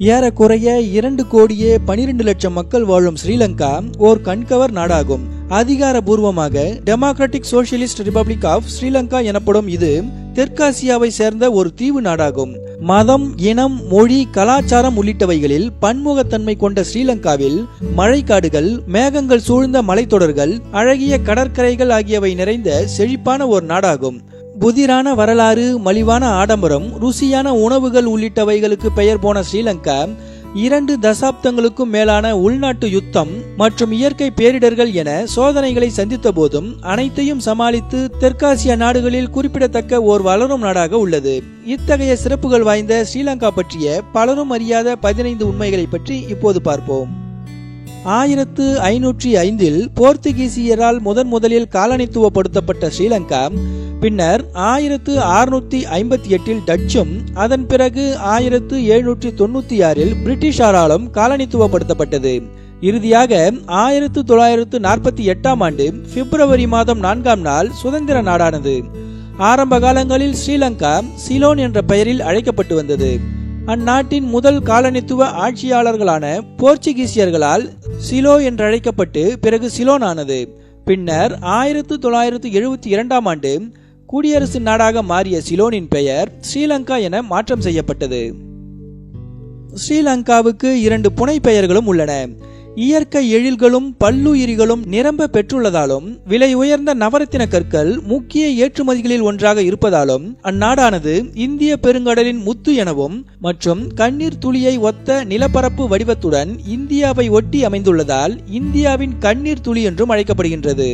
ஏறக்குறைய இரண்டு கோடியே பனிரெண்டு லட்சம் மக்கள் வாழும் ஸ்ரீலங்கா ஓர் கண்கவர் நாடாகும். அதிகாரபூர்வமாக democratic socialist republic of Sri Lanka எனப்படும் இது தெற்காசியாவை சேர்ந்த ஒரு தீவு நாடாகும். மதம் இனம் மொழி கலாச்சாரம் உள்ளிட்டவைகளில் பன்முகத்தன்மை கொண்ட ஸ்ரீலங்காவில் மழைக்காடுகள் மேகங்கள் சூழ்ந்த மலைத்தொடர்கள் அழகிய கடற்கரைகள் ஆகியவை நிறைந்த செழிப்பான ஒரு நாடாகும். புதிரான வரலாறு மலிவான ஆடம்பரம் ருசியான உணவுகள் உள்ளிட்டவைகளுக்கு பெயர் போன ஸ்ரீலங்கா இரண்டு தசாப்தங்களுக்கும் மேலான உள்நாட்டு யுத்தம் மற்றும் இயற்கை பேரிடர்கள் என சோதனைகளை சந்தித்த போதும் அனைத்தையும் சமாளித்து தெற்காசிய நாடுகளில் குறிப்பிடத்தக்க ஓர் வளரும் நாடாக உள்ளது. இத்தகைய சிறப்புகள் வாய்ந்த ஸ்ரீலங்கா பற்றிய பலரும் அறியாத பதினைந்து உண்மைகளை பற்றி இப்போது பார்ப்போம். ஆயிரத்து ஐநூற்றி ஐந்தில் போர்த்துகீசியரால் முதன் முதலில் காலனித்துவப்படுத்தப்பட்ட ஸ்ரீலங்கா பின்னர் ஆயிரத்து அறுநூத்தி ஐம்பத்தி எட்டில் டச்சும் அதன் பிறகு ஆயிரத்து எழுநூற்றி தொண்ணூத்தி ஆறில் பிரிட்டிஷாராலும் காலனித்துவப்படுத்தப்பட்டது. இறுதியாக ஆயிரத்து தொள்ளாயிரத்து நாற்பத்தி எட்டாம் ஆண்டு பிப்ரவரி மாதம் நான்காம் நாள் சுதந்திர நாடானது. ஆரம்ப காலங்களில் ஸ்ரீலங்கா சிலோன் என்ற பெயரில் அழைக்கப்பட்டு வந்தது. அந்நாட்டின் முதல் காலனித்துவ ஆட்சியாளர்களான போர்ச்சுகீசியர்களால் சிலோ என்றழைக்கப்பட்டு பிறகு சிலோன் ஆனது பின்னர் ஆயிரத்து தொள்ளாயிரத்து எழுபத்தி இரண்டாம் ஆண்டு குடியரசு நாடாக மாறிய சிலோனின் பெயர் ஸ்ரீலங்கா என மாற்றம் செய்யப்பட்டது. ஸ்ரீலங்காவுக்கு இரண்டு புனை பெயர்களும் உள்ளன. இயற்கை எழில்களும் பல்லுயிரிகளும் நிரம்ப பெற்றுள்ளதாலும் விலை உயர்ந்த நவரத்தின கற்கள் முக்கிய ஏற்றுமதிகளில் ஒன்றாக இருப்பதாலும் அந்நாடானது இந்திய பெருங்கடலின் முத்து எனவும் மற்றும் கண்ணீர் துளியை ஒத்த நிலப்பரப்பு வடிவத்துடன் இந்தியாவை ஒட்டி அமைந்துள்ளதால் இந்தியாவின் கண்ணீர் துளி என்றும் அழைக்கப்படுகின்றது.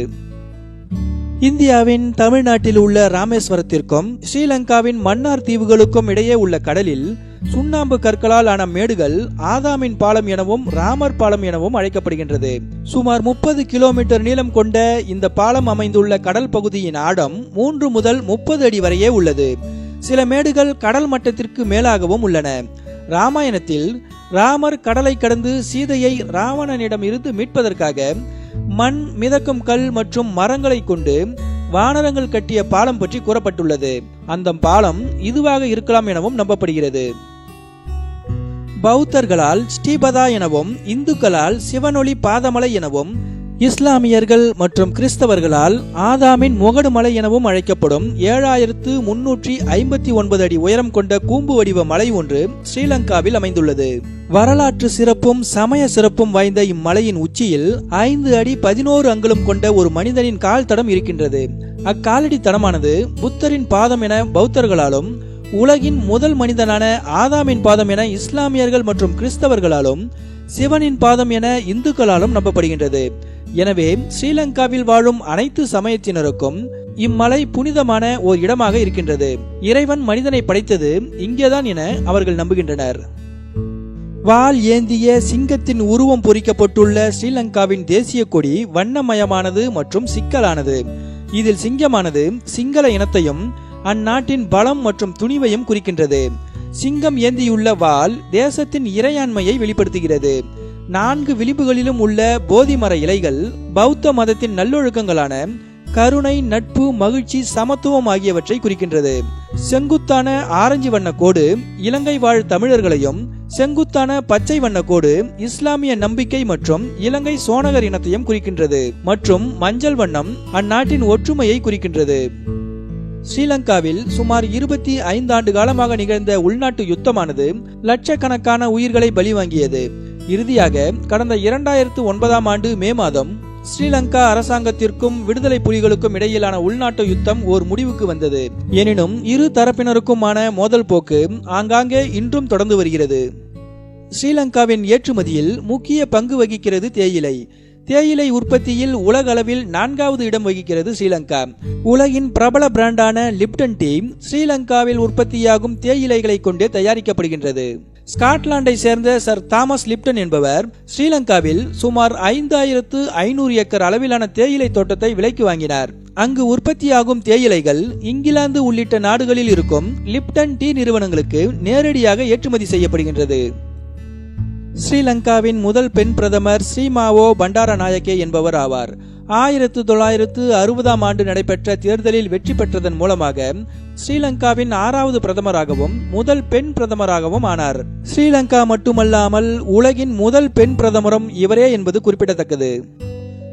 இந்தியாவின் தமிழ்நாட்டில் உள்ள ராமேஸ்வரத்திற்கும் ஸ்ரீலங்காவின் மன்னார் தீவுகளுக்கும் இடையே உள்ள கடலில் சுண்ணாம்பு கற்களால் ஆன மேடுகள் ஆதாமின் பாலம் எனவும் ராமர் பாலம் எனவும் அழைக்கப்படுகின்றது. சுமார் முப்பது கிலோமீட்டர் நீளம் கொண்ட இந்த பாலம் அமைந்துள்ள கடல் பகுதியின் ஆழம் மூன்று முதல் முப்பது அடி வரையே உள்ளது. சில மேடுகள் கடல் மட்டத்திற்கு மேலாகவும் உள்ளன. ராமாயணத்தில் ராமர் கடலை கடந்து சீதையை ராவணனிடம் இருந்து மீட்பதற்காக மண் மிதக்கும் கல் மற்றும் மரங்களை கொண்டு வானரங்கள் கட்டிய பாலம் பற்றி கூறப்பட்டுள்ளது. அந்த பாலம் இதுவாக இருக்கலாம் எனவும் நம்பப்படுகிறது. பௌத்தர்களால் ஸ்ரீபதா எனவும் இந்துக்களால் சிவனொளி பாதமலை எனவும் இஸ்லாமியர்கள் மற்றும் கிறிஸ்தவர்களால் ஆதாமின் முகடுமலை எனவும் அழைக்கப்படும் ஏழாயிரத்து முன்னூற்றி ஐம்பத்தி ஒன்பது அடி உயரம் கொண்ட கூம்பு வடிவ மலை ஒன்று ஸ்ரீலங்காவில் அமைந்துள்ளது. வரலாற்று சிறப்பும் சமய சிறப்பும் வாய்ந்த இம்மலையின் உச்சியில் ஐந்து அடி பதினோரு அங்குலம் கொண்ட ஒரு மனிதனின் கால் தடம் இருக்கின்றது. அக்காலடி தடமானது புத்தரின் பாதம் என பௌத்தர்களாலும் உலகின் முதல் மனிதனான ஆதாமின் பாதம் என இஸ்லாமியர்கள் மற்றும் கிறிஸ்தவர்களாலும் சிவனின் பாதம் என இந்துக்களாலும் நம்பப்படுகின்றது. எனவே ஸ்ரீலங்காவில் வாழும் அனைத்து சமயத்தினருக்கும் இம்மலை புனிதமான ஓர் இடமாக இருக்கின்றது. இறைவன் மனிதனை படைத்தது இங்கேதான் என அவர்கள் நம்புகின்றனர். வால் ஏந்திய சிங்கத்தின் உருவம் பொறிக்கப்பட்டுள்ள ஸ்ரீலங்காவின் தேசிய கொடி வண்ணமயமானது மற்றும் சிக்கலானது. இதில் சிங்கமானது சிங்கள இனத்தையும் அந்நாட்டின் பலம் மற்றும் துணிவையும் குறிக்கின்றது. சிங்கம் ஏந்தியுள்ள வால் தேசத்தின் இறையாண்மையை வெளிப்படுத்துகிறது. நான்கு விளிம்புகளிலும் உள்ள போதி மர இலைகள் பௌத்த மதத்தின் நல்லொழுக்கங்களான கருணை நட்பு மகிழ்ச்சி சமத்துவம் ஆகியவற்றை குறிக்கின்றது. செங்குத்தான ஆரஞ்சு வண்ண கோடு இலங்கை வாழ் தமிழர்களையும் செங்குத்தான பச்சை வண்ண கோடு இஸ்லாமிய நம்பிக்கை மற்றும் இலங்கை சோனகர் இனத்தையும் குறிக்கின்றது. மற்றும் மஞ்சள் வண்ணம் அந்நாட்டின் ஒற்றுமையை குறிக்கின்றது. ஸ்ரீலங்காவில் சுமார் இருபத்தி ஐந்து ஆண்டு காலமாக நிகழ்ந்த உள்நாட்டு யுத்தமானது லட்சக்கணக்கான உயிர்களை பலிவாங்கியது. இறுதியாக கடந்த இரண்டாயிரத்து ஒன்பதாம் ஆண்டு மே மாதம் ஸ்ரீலங்கா அரசாங்கத்திற்கும் விடுதலை புலிகளுக்கும் இடையிலான உள்நாட்டு யுத்தம் ஓர் முடிவுக்கு வந்தது. எனினும் இரு தரப்பினருக்குமான மோதல் போக்கு ஆங்காங்கே இன்றும் தொடர்ந்து வருகிறது. ஸ்ரீலங்காவின் ஏற்றுமதியில் முக்கிய பங்கு வகிக்கிறது தேயிலை. தேயிலை உற்பத்தியில் உலக அளவில் நான்காவது இடம் வகிக்கிறது ஸ்ரீலங்கா. உலகின் பிரபல பிராண்டான லிப்டன் டீ ஸ்ரீலங்காவில் உற்பத்தியாகும் தேயிலைகளை கொண்டே தயாரிக்கப்படுகின்றது. ஸ்காட்லாண்டை சேர்ந்த சர் தாமஸ் லிப்டன் என்பவர் ஸ்ரீலங்காவில் சுமார் ஐந்தாயிரத்து ஐநூறு ஏக்கர் அளவிலான தேயிலை தோட்டத்தை விலைக்கு வாங்கினார். அங்கு உற்பத்தியாகும் தேயிலைகள் இங்கிலாந்து உள்ளிட்ட நாடுகளில் இருக்கும் லிப்டன் டீ நிறுவனங்களுக்கு நேரடியாக ஏற்றுமதி செய்யப்படுகின்றது. ஸ்ரீலங்காவின் முதல் பெண் பிரதமர் ஸ்ரீமாவோ பண்டாரநாயக்கே என்பவர் ஆவார். ஆயிரத்து தொள்ளாயிரத்து அறுபதாம் ஆண்டு நடைபெற்ற தேர்தலில் வெற்றி பெற்றதன் மூலமாக ஸ்ரீலங்காவின் ஆறாவது பிரதமராகவும் முதல் பெண் பிரதமராகவும் ஆனார். ஸ்ரீலங்கா மட்டுமல்லாமல் உலகின் முதல் பெண் பிரதமரும் இவரே என்பது குறிப்பிடத்தக்கது.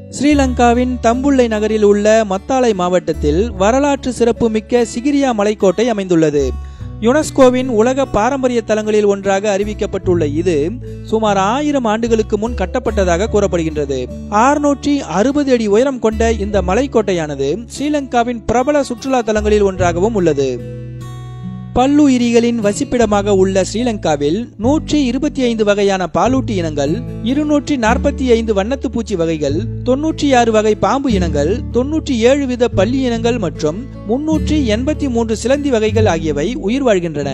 ஸ்ரீலங்காவின் தம்புள்ளை நகரில் உள்ள மத்தாளை மாவட்டத்தில் வரலாற்று சிறப்புமிக்க சிகிரியா மலைக்கோட்டை அமைந்துள்ளது. யுனெஸ்கோவின் உலக பாரம்பரிய தலங்களில் ஒன்றாக அறிவிக்கப்பட்டுள்ள இது சுமார் ஆயிரம் ஆண்டுகளுக்கு முன் கட்டப்பட்டதாக கூறப்படுகின்றது. ஆறுநூற்றி அறுபது அடி உயரம் கொண்ட இந்த மலைக்கோட்டையானது ஸ்ரீலங்காவின் பிரபல சுற்றுலா தலங்களில் ஒன்றாகவும் உள்ளது. பல்லுயிரிகளின் வசிப்பிடமாக உள்ள ஸ்ரீலங்காவில் நூற்றி இருபத்தி ஐந்து வகையான பாலூட்டி இனங்கள் இருநூற்றி நாற்பத்தி ஐந்து வண்ணத்து பூச்சி வகைகள் தொன்னூற்றி ஆறு வகை பாம்பு இனங்கள் தொன்னூற்றி ஏழு வித பள்ளி இனங்கள் மற்றும் முன்னூற்றி எண்பத்தி மூன்று சிலந்தி வகைகள் ஆகியவை உயிர் வாழ்கின்றன.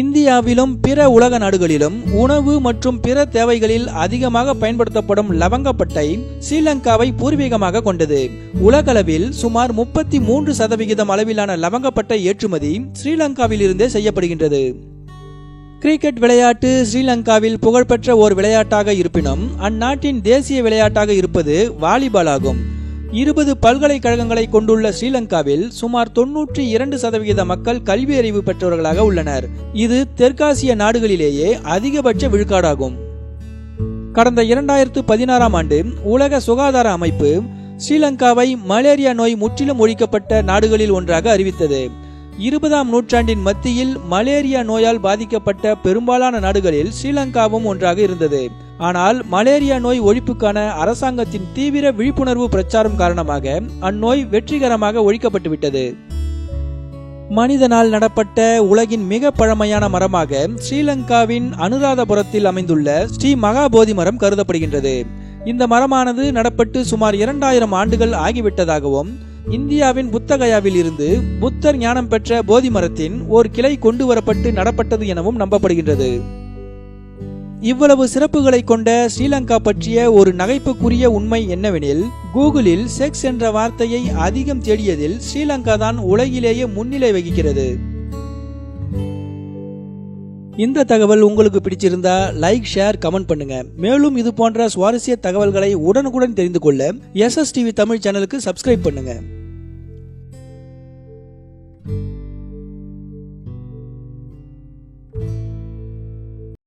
இந்தியாவிலும் பிற உலக நாடுகளிலும் உணவு மற்றும் பிற தேவைகளில் அதிகமாக பயன்படுத்தப்படும் லவங்கப்பட்டை ஸ்ரீலங்காவை பூர்வீகமாக கொண்டது. உலகளவில் சுமார் முப்பத்தி மூன்று சதவிகிதம் அளவிலான லவங்கப்பட்டை ஏற்றுமதி ஸ்ரீலங்காவிலிருந்தே செய்யப்படுகின்றது. கிரிக்கெட் விளையாட்டு ஸ்ரீலங்காவில் புகழ்பெற்ற ஓர் விளையாட்டாக இருப்பினும் அந்நாட்டின் தேசிய விளையாட்டாக இருப்பது வாலிபால் ஆகும் இருபது பல்கலைக்கழகங்களை கொண்டுள்ள ஸ்ரீலங்காவில் சுமார் தொன்னூற்றி இரண்டு சதவிகித மக்கள் கல்வி அறிவு பெற்றவர்களாக உள்ளனர். இது தெற்காசிய நாடுகளிலேயே அதிகபட்ச விழுக்காடாகும். கடந்த இரண்டாயிரத்து பதினாறாம் ஆண்டு உலக சுகாதார அமைப்பு ஸ்ரீலங்காவை மலேரியா நோய் முற்றிலும் ஒழிக்கப்பட்ட நாடுகளில் ஒன்றாக அறிவித்தது. இருபதாம் நூற்றாண்டின் மத்தியில் மலேரியா நோயால் பாதிக்கப்பட்ட பெரும்பாலான நாடுகளில் ஸ்ரீலங்காவும் ஒன்றாக இருந்தது. ஆனால் மலேரியா நோய் ஒழிப்புக்கான அரசாங்கத்தின் தீவிர விழிப்புணர்வு பிரச்சாரம் காரணமாக அந்நோய் வெற்றிகரமாக ஒழிக்கப்பட்டுவிட்டது. மனிதனால் நடப்பட்ட உலகின் மிக பழமையான மரமாக ஸ்ரீலங்காவின் அனுராதபுரத்தில் அமைந்துள்ள ஸ்ரீ மகாபோதி மரம் கருதப்படுகின்றது. இந்த மரமானது நடப்பட்டு சுமார் இரண்டாயிரம் ஆண்டுகள் ஆகிவிட்டதாகவும் இந்தியாவின் புத்தகயாவில் இருந்து புத்தர் ஞானம் பெற்ற போதி மரத்தின் ஓர் கிளை கொண்டு வரப்பட்டு நடப்பட்டது எனவும் நம்பப்படுகின்றது. இவ்வளவு சிறப்புகளை கொண்ட ஸ்ரீலங்கா பற்றிய ஒரு நகைப்புக்குரிய உண்மை என்னவெனில் கூகுளில் செக்ஸ் என்ற வார்த்தையை அதிகம் தேடியதில் ஸ்ரீலங்கா தான் உலகிலேயே முன்னிலை வகிக்கிறது. இந்த தகவல் உங்களுக்கு பிடிச்சிருந்தா லைக் ஷேர் கமெண்ட் பண்ணுங்க. மேலும் இது போன்ற சுவாரஸ்ய தகவல்களை உடனுக்குடன் தெரிந்து கொள்ள எஸ்எஸ் டிவி தமிழ் சேனலுக்கு சப்ஸ்கிரைப் பண்ணுங்க.